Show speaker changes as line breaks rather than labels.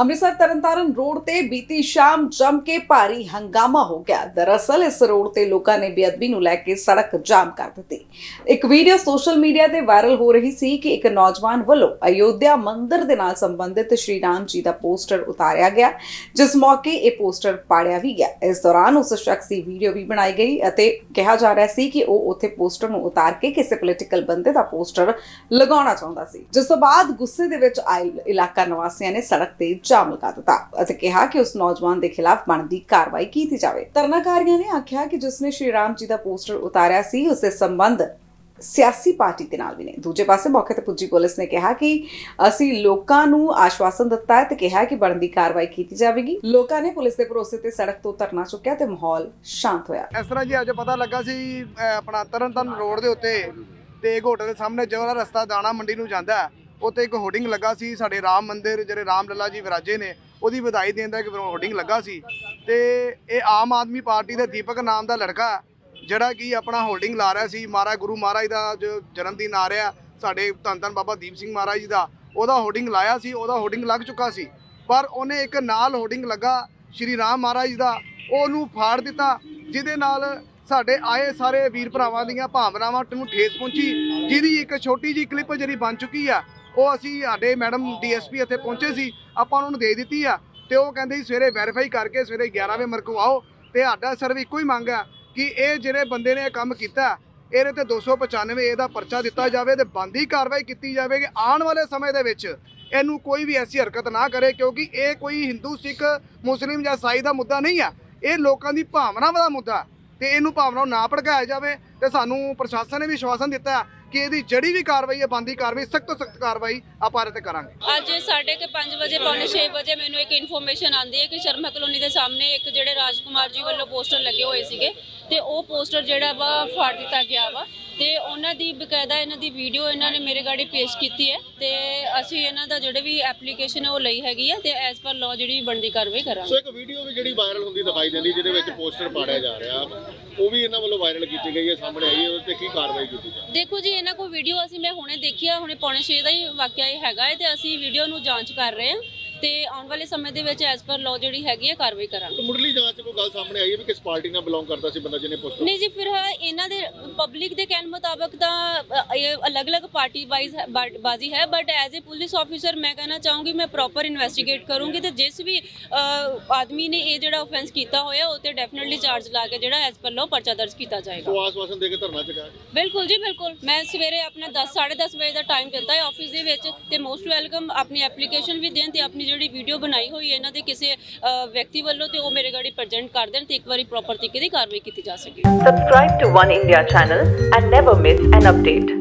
Amritsar Tarn Taran road ਤੇ ਬੀਤੀ ਸ਼ਾਮ ਜੰਮ ਕੇ ਭਾਰੀ ਹੰਗਾਮਾ ਹੋ ਗਿਆ। ਦਰਅਸਲ, ਇਸ ਰੋਡ ਤੇ ਲੋਕਾਂ ਨੇ ਬੇਅਦਬੀ ਨੂੰ ਲੈ ਕੇ ਸੜਕ ਜਾਮ ਕਰ ਦਿੱਤੀ। ਇੱਕ ਵੀਡੀਓ ਸੋਸ਼ਲ ਮੀਡੀਆ ਤੇ ਵਾਇਰਲ ਹੋ ਰਹੀ ਸੀ ਕਿ ਇੱਕ ਨੌਜਵਾਨ ਵੱਲੋਂ ਅਯੋਧਿਆ ਮੰਦਿਰ ਦੇ ਨਾਲ ਸੰਬੰਧਿਤ ਸ਼੍ਰੀ ਰਾਮ ਜੀ ਦਾ ਪੋਸਟਰ ਉਤਾਰਿਆ ਗਿਆ, ਜਿਸ ਮੌਕੇ ਇਹ ਪੋਸਟਰ ਪਾੜਿਆ ਵੀ ਗਿਆ। ਇਸ ਦੌਰਾਨ ਉਸ ਸ਼ਖਸ ਦੀ ਵੀਡੀਓ ਵੀ ਬਣਾਈ ਗਈ ਅਤੇ ਕਿਹਾ ਜਾ ਰਿਹਾ ਸੀ ਕਿ ਉਹ ਉੱਥੇ ਪੋਸਟਰ ਨੂੰ ਉਤਾਰ ਕੇ ਕਿਸੇ ਪੋਲੀਟੀਕਲ ਬੰਦੇ ਦਾ ਪੋਸਟਰ ਲਗਾਉਣਾ ਚਾਹੁੰਦਾ ਸੀ। ਜਿਸ ਤੋਂ ਬਾਅਦ ਗੁੱਸੇ ਦੇ ਵਿੱਚ ਆਏ ਇਲਾਕਾ ਨਿਵਾਸੀਆਂ ਨੇ ਸੜਕ ਤੇ ਜਾਮ ਲਗਾ ਦਿੱਤਾ ਅਤੇ ਕਿਹਾ ਕਿ ਉਸ ਨੌਜਵਾਨ ਦੇ ਖਿਲਾਫ ਬਣਦੀ ਕਾਰਵਾਈ ਕੀਤੀ ਜਾਵੇ। ਧਰਨਾਕਾਰੀਆਂ ਨੇ ਆਖਿਆ ਕਿ ਜਿਸ ਨੇ ਸ਼੍ਰੀ ਰਾਮ ਜੀ ਦਾ ਪੋਸਟਰ ਉਤਾਰਿਆ ਸੀ ਉਸ ਦੇ ਸੰਬੰਧ ਸਿਆਸੀ ਪਾਰਟੀ ਦੇ ਨਾਲ ਵੀ ਨੇ। ਦੂਜੇ ਪਾਸੇ ਮੌਕੇ ਤੇ ਪੁੱਜੀ ਪੁਲਿਸ ਨੇ ਕਿਹਾ ਕਿ ਅਸੀਂ ਲੋਕਾਂ ਨੂੰ ਆਸ਼ਵਾਸਨ ਦਿੱਤਾ ਹੈ ਤੇ ਕਿਹਾ ਕਿ ਬਣਦੀ ਕਾਰਵਾਈ ਕੀਤੀ ਜਾਵੇਗੀ। ਲੋਕਾਂ ਨੇ ਪੁਲਿਸ ਦੇ ਭਰੋਸੇ ਤੇ ਸੜਕ ਤੋਂ ਧਰਨਾ ਚੁੱਕਿਆ ਤੇ ਮਾਹੌਲ ਸ਼ਾਂਤ ਹੋਇਆ।
ਇਸ ਤਰ੍ਹਾਂ ਜੀ, ਅੱਜ ਪਤਾ ਲੱਗਾ ਸੀ ਆਪਣਾ ਤਰਨਤਾਰਨ ਰੋਡ ਦੇ ਉੱਤੇ ਤੇ ਹੋਟਲ ਦੇ ਸਾਹਮਣੇ ਜਿਹੜਾ ਰਸਤਾ ਦਾਣਾ ਮੰਡੀ ਨੂੰ ਜਾਂਦਾ ਹੈ, ਉੱਤੇ ਇੱਕ ਹੋਰਡਿੰਗ ਲੱਗਾ ਸੀ ਸਾਡੇ ਰਾਮ ਮੰਦਿਰ ਜਿਹੜੇ ਰਾਮ ਲੱਲਾ ਜੀ ਵਿਰਾਜੇ ਨੇ ਉਹਦੀ ਵਧਾਈ ਦੇਣ ਦਾ ਇੱਕ ਹੋਰਡਿੰਗ ਲੱਗਾ ਸੀ। ਤੇ ਇਹ ਆਮ ਆਦਮੀ ਪਾਰਟੀ ਦੇ ਦੀਪਕ ਨਾਮ ਦਾ ਲੜਕਾ ਜਿਹੜਾ ਕਿ ਆਪਣਾ ਹੋਰਡਿੰਗ ਲਾ ਰਿਹਾ ਸੀ ਮਹਾਰਾਜ ਗੁਰੂ ਮਹਾਰਾਜ ਦਾ ਜੋ ਜਨਮ ਦਿਨ ਆ ਰਿਹਾ ਸਾਡੇ ਧੰਨ ਧੰਨ ਬਾਬਾ ਦੀਪ ਸਿੰਘ ਮਹਾਰਾਜ ਜੀ ਦਾ ਉਹਦਾ ਹੋਰਡਿੰਗ ਲਾਇਆ ਸੀ ਉਹਦਾ ਹੋਰਡਿੰਗ ਲੱਗ ਚੁੱਕਾ ਸੀ। ਪਰ ਉਹਨੇ ਇੱਕ ਨਾਲ ਹੋਰਡਿੰਗ ਲੱਗਾ ਸ਼੍ਰੀ ਰਾਮ ਮਹਾਰਾਜ ਦਾ ਉਹਨੂੰ ਫਾੜ ਦਿੱਤਾ ਜਿਹਦੇ ਨਾਲ ਸਾਡੇ ਆਏ ਸਾਰੇ ਵੀਰ ਭਰਾਵਾਂ ਦੀਆਂ ਭਾਵਨਾਵਾਂ ਨੂੰ ਠੇਸ ਪਹੁੰਚੀ ਜਿਹਦੀ ਇੱਕ ਛੋਟੀ ਜੀ ਕਲਿੱਪ ਜਿਹੜੀ ਬਣ ਚੁੱਕੀ ਆ ਉਹ ਅਸੀਂ ਸਾਡੇ ਮੈਡਮ ਡੀਐਸਪੀ ਇੱਥੇ ਪਹੁੰਚੇ ਸੀ, ਆਪਾਂ ਉਹਨਾਂ ਨੂੰ ਦੇ ਦਿੱਤੀ ਆ ਤੇ ਉਹ ਕਹਿੰਦੇ ਸੀ ਸਵੇਰੇ ਵੈਰੀਫਾਈ ਕਰਕੇ ਸਵੇਰੇ 11 ਵਜੇ ਮਰਕੋ ਆਓ ਤੇ ਸਾਡਾ ਸਿਰਫ ਇੱਕੋ ਹੀ ਮੰਗ ਆ ਕਿ ਇਹ ਜਿਹੜੇ ਬੰਦੇ ਨੇ ਇਹ ਕੰਮ ਕੀਤਾ, ਇਹਦੇ ਤੇ 295 ਇਹਦਾ ਪਰਚਾ ਦਿੱਤਾ ਜਾਵੇ ਤੇ ਬੰਦੀ ਕਾਰਵਾਈ ਕੀਤੀ ਜਾਵੇ ਕਿ ਆਉਣ ਵਾਲੇ ਸਮੇਂ ਦੇ ਵਿੱਚ ਇਹਨੂੰ ਕੋਈ ਵੀ ਐਸੀ ਹਰਕਤ ਨਾ ਕਰੇ ਕਿਉਂਕਿ ਇਹ ਕੋਈ ਹਿੰਦੂ, ਸਿੱਖ, ਮੁਸਲਿਮ ਜਾਂ ਸਾਈ ਦਾ ਮੁੱਦਾ ਨਹੀਂ ਆ। ਇਹ ਲੋਕਾਂ ਦੀ ਭਾਵਨਾਵਾਂ ਦਾ ਮੁੱਦਾ ਹੈ ਤੇ ਇਹਨੂੰ ਭਾਵਨਾ ਨਾ ਭੜਕਾਇਆ ਜਾਵੇ ਤੇ ਸਾਨੂੰ ਪ੍ਰਸ਼ਾਸਨ ਨੇ ਵੀ ਵਿਸ਼ਵਾਸਨ ਦਿੱਤਾ ਕਿ ਇਹਦੀ ਜਿਹੜੀ ਵੀ ਕਾਰਵਾਈ ਹੈ ਬੰਦੀ ਕਾਰਵਾਈ ਸਖਤ ਤੋਂ ਸਖਤ ਕਾਰਵਾਈ ਆਪਾਂ ਇਹਦੇ ਤੇ ਕਰਾਂਗੇ।
ਅੱਜ ਸਾਢੇ ਕੁ ਪੰਜ ਵਜੇ ਪੌਣੇ 6 ਵਜੇ ਮੈਨੂੰ ਇੱਕ ਇਨਫੋਰਮੇਸ਼ਨ ਆਂਦੀ ਹੈ ਕਿ ਸ਼ਰਮਾ ਕਲੋਨੀ ਦੇ ਸਾਹਮਣੇ ਇੱਕ ਜਿਹੜੇ ਰਾਜਕੁਮਾਰ ਜੀ ਵੱਲੋਂ ਪੋਸਟਰ ਲੱਗੇ ਹੋਏ ਸੀਗੇ ਤੇ ਉਹ ਪੋਸਟਰ ਜਿਹੜਾ ਵਾ ਫਾੜ ਦਿੱਤਾ ਗਿਆ ਵਾ ਤੇ ਉਹਨਾਂ ਦੀ ਬਕਾਇਦਾ ਇਹਨਾਂ ਦੀ ਵੀਡੀਓ ਇਹਨਾਂ ਨੇ ਮੇਰੇ ਗਾੜੀ ਪੇਸ਼ ਕੀਤੀ ਹੈ ਤੇ ਅਸੀਂ ਇਹਨਾਂ ਦਾ ਜਿਹੜੇ ਵੀ ਐਪਲੀਕੇਸ਼ਨ ਹੈ ਉਹ ਲਈ ਹੈਗੀ ਹੈ ਤੇ ਐਸ ਪਰ ਲਾਅ ਜਿਹੜੀ ਬਣਦੀ ਕਾਰਵਾਈ
ਸੋ
ਕਰਾਂਗੇ
ਇੱਕ ਵੀਡੀਓ ਵੀ ਜਿਹੜੀ ਵਾਇਰਲ ਹੁੰਦੀ ਦਿਖਾਈ ਦਿੰਦੀ ਜਿਹਦੇ ਵਿੱਚ ਪੋਸਟਰ ਪਾੜਿਆ ਜਾ ਰਿਹਾ ਉਹ ਵੀ ਇਹਨਾਂ ਵੱਲੋਂ ਵਾਇਰਲ ਕੀਤੀ ਗਈ ਹੈ ਸਾਹਮਣੇ ਆਈ ਹੈ ਉਹਦੇ ਤੇ ਕੀ ਕਾਰਵਾਈ ਕੀਤੀ ਜਾ
ਦੇਖੋ ਜੀ ਇਹਨਾਂ ਕੋਲ ਵੀਡੀਓ ਅਸੀਂ, ਮੈਂ ਹੁਣੇ ਦੇਖੀ ਆ, ਹੁਣੇ ਪੌਣੇ 6 ਦਾ ਹੀ ਵਾਕਿਆ ਇਹ ਹੈਗਾ ਹੈ ਤੇ ਅਸੀਂ ਵੀਡੀਓ ਨੂੰ ਜਾਂਚ ਕਰ ਰਹੇ ਹਾਂ। ਤੇ ਆਉਣ ਵਾਲੇ ਸਮੇਂ ਦੇ ਵਿੱਚ ਐਸ ਪਰ ਲਾਅ ਜਿਹੜੀ ਹੈਗੀ ਹੈ ਕਾਰਵਾਈ ਕਰਾਂਗੇ।
ਮੁੱਢਲੀ ਜਾਂਚ ਕੋਈ ਗੱਲ ਸਾਹਮਣੇ ਆਈ ਹੈ ਵੀ ਕਿਸ ਪਾਰਟੀ ਨਾਲ ਬਿਲੋਂਗ ਕਰਦਾ ਸੀ ਬੰਦਾ ਜਿਹਨੇ ਪੋਸਟਰ
ਨਹੀਂ ਜੀ ਫਿਰ ਇਹਨਾਂ ਦੇ ਪਬਲਿਕ ਦੇ ਕਹਿਣ ਮੁਤਾਬਕ ਤਾਂ ਇਹ ਅਲੱਗ-ਅਲੱਗ ਪਾਰਟੀ ਵਾਈਜ਼ ਬਾਜ਼ੀ ਹੈ but as a police officer ਮੈਂ ਕਹਿਣਾ ਚਾਹੂੰਗੀ ਮੈਂ ਪ੍ਰੋਪਰ ਇਨਵੈਸਟੀਗੇਟ ਕਰੂੰਗੀ ਤੇ ਜਿਸ ਵੀ ਆਦਮੀ ਨੇ ਇਹ ਜਿਹੜਾ ਆਫੈਂਸ ਕੀਤਾ ਹੋਇਆ ਉਹ ਤੇ ਡੈਫੀਨਿਟਲੀ ਚਾਰਜ ਲਾ ਕੇ ਜਿਹੜਾ ਐਸ ਪਰ ਲੋ ਪਰਚਾ ਦਰਜ ਕੀਤਾ ਜਾਏਗਾ।
ਸੋ ਆਸਵਾਸਨ ਦੇ ਕੇ ਧਰਨਾ ਚੁਕਾਇਆ
ਬਿਲਕੁਲ ਜੀ ਬਿਲਕੁਲ। ਮੈਂ ਸਵੇਰੇ ਆਪਣਾ 10 10:30 ਵਜੇ ਦਾ ਟਾਈਮ ਦਿੱਤਾ ਹੈ ਆਫਿਸ ਦੇ ਵਿੱਚ ਤੇ ਮੋਸਟ ਵੈਲਕਮ ਆਪਣੀ ਐਪਲੀਕੇਸ਼ਨ ਵੀ ਦੇਣ ਤੇ ਆਪਣੀ ਜਿਹੜੀ ਵੀਡੀਓ ਬਣਾਈ ਹੋਈ ਹੈ ਇਹਨਾਂ ਦੇ ਕਿਸੇ ਅ, ਵਿਅਕਤੀ ਵੱਲੋਂ ਤੇ ਉਹ ਮੇਰੇ ਗਾੜੀ ਪ੍ਰੈਜ਼ੈਂਟ ਕਰ ਦੇਣ ਤੇ ਇੱਕ ਵਾਰੀ ਪ੍ਰੋਪਰ ਤਰੀਕੇ ਦੀ ਕਾਰਵਾਈ ਕੀਤੀ ਜਾ ਸਕੇ
Subscribe to One India channel and never miss an update.